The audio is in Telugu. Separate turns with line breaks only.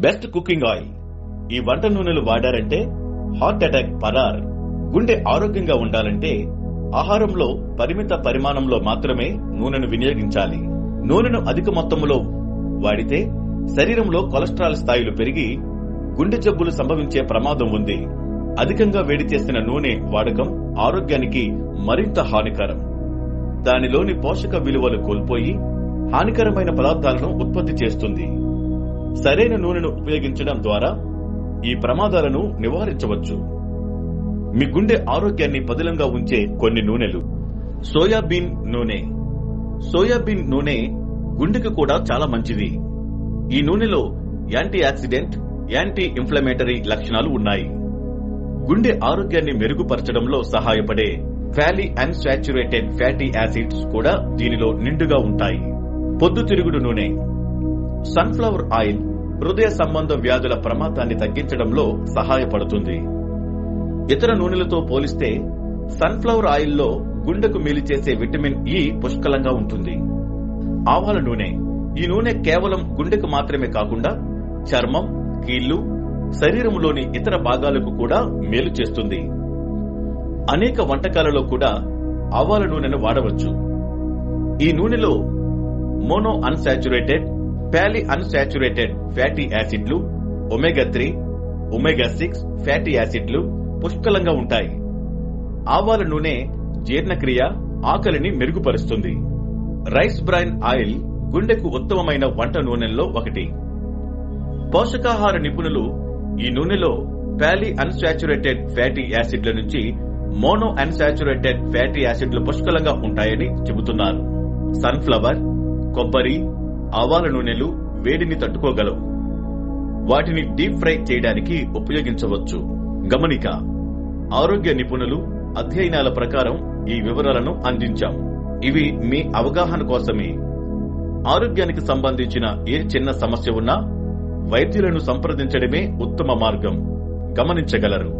Best cooking oil. ఈ వంట నూనెలు వాడారంటే హార్ట్ అటాక్ పరార్ గుండె ఆరోగ్యంగా ఉండాలంటే ఆహారంలో పరిమిత పరిమాణంలో మాత్రమే నూనెను వినియోగించాలి. నూనెను అధిక మొత్తంలో వాడితే శరీరంలో కొలెస్ట్రాల్ స్థాయిలు పెరిగి గుండె జబ్బులు సంభవించే ప్రమాదం ఉంది. అధికంగా వేడి చేసిన నూనె వాడకం ఆరోగ్యానికి మరింత హానికరం. దానిలోని పోషక విలువలు కోల్పోయి హానికరమైన పదార్థాలను ఉత్పత్తి చేస్తుంది. సరైన నూనెను ఉపయోగించడం ద్వారా ఈ ప్రమాదాలను నివారించవచ్చు. మీ గుండె ఆరోగ్యాన్ని పదిలంగా ఉంచే కొన్ని నూనెలు. సోయాబీన్ నూనె. సోయాబీన్ నూనె గుండెకు కూడా చాలా మంచిది. ఈ నూనెలో యాంటీ ఆక్సిడెంట్ యాంటీ ఇన్ఫ్లమేటరీ లక్షణాలు ఉన్నాయి. గుండె ఆరోగ్యాన్ని మెరుగుపరచడంలో సహాయపడే ఫ్యాలీ అన్సాచురేటెడ్ ఫ్యాటీ యాసిడ్స్ కూడా దీనిలో నిండుగా ఉంటాయి. పొద్దుతిరుగుడు నూనె. సన్ఫ్లవర్ ఆయిల్ హృదయ సంబంధ వ్యాధుల ప్రమాదాన్ని తగ్గించడంలో సహాయపడుతుంది. ఇతర నూనెలతో పోలిస్తే సన్ఫ్లవర్ ఆయిల్లో గుండెకు మేలు చేసే విటమిన్ ఇ పుష్కలంగా ఉంటుంది. ఆవాల నూనె. ఈ నూనె కేవలం గుండెకు మాత్రమే కాకుండా చర్మం కీళ్ళు శరీరంలోని ఇతర భాగాలకు కూడా మేలు చేస్తుంది. అనేక వంటకాలలో కూడా ఆవాల నూనెను వాడవచ్చు. ఈ నూనెలో mono unsaturated poly unsaturated fatty యాసిడ్లు omega three omega six fatty యాసిడ్లు పుష్కలంగా ఉంటాయి. ఆవాల నూనె జీర్ణక్రియ ఆకలిని మెరుగుపరుస్తుంది. రైస్ బ్రైన్ ఆయిల్ గుండెకు ఉత్తమమైన వంట నూనెల్లో ఒకటి. పోషకాహార నిపుణులు ఈ నూనెలో ప్యాలీ అన్సాచురేటెడ్ ఫ్యాటీ యాసిడ్ల నుంచి మోనో అన్సాచురేటెడ్ ఫ్యాటీ యాసిడ్లు పుష్కలంగా ఉంటాయని చెబుతున్నారు. సన్ఫ్లవర్ కొబ్బరి ఆవాల నూనెలు వేడిని తట్టుకోగలవు. వాటిని డీప్ ఫ్రై చేయడానికి ఉపయోగించవచ్చు. గమనిక ఆరోగ్య నిపుణులు అధ్యయనాల ప్రకారం ఈ వివరాలను అందించాం. ఇవి మీ అవగాహన కోసమే. ఆరోగ్యానికి సంబంధించిన ఏ చిన్న సమస్య ఉన్నా వైద్యులను సంప్రదించడమే ఉత్తమ మార్గం. గమనించగలరు.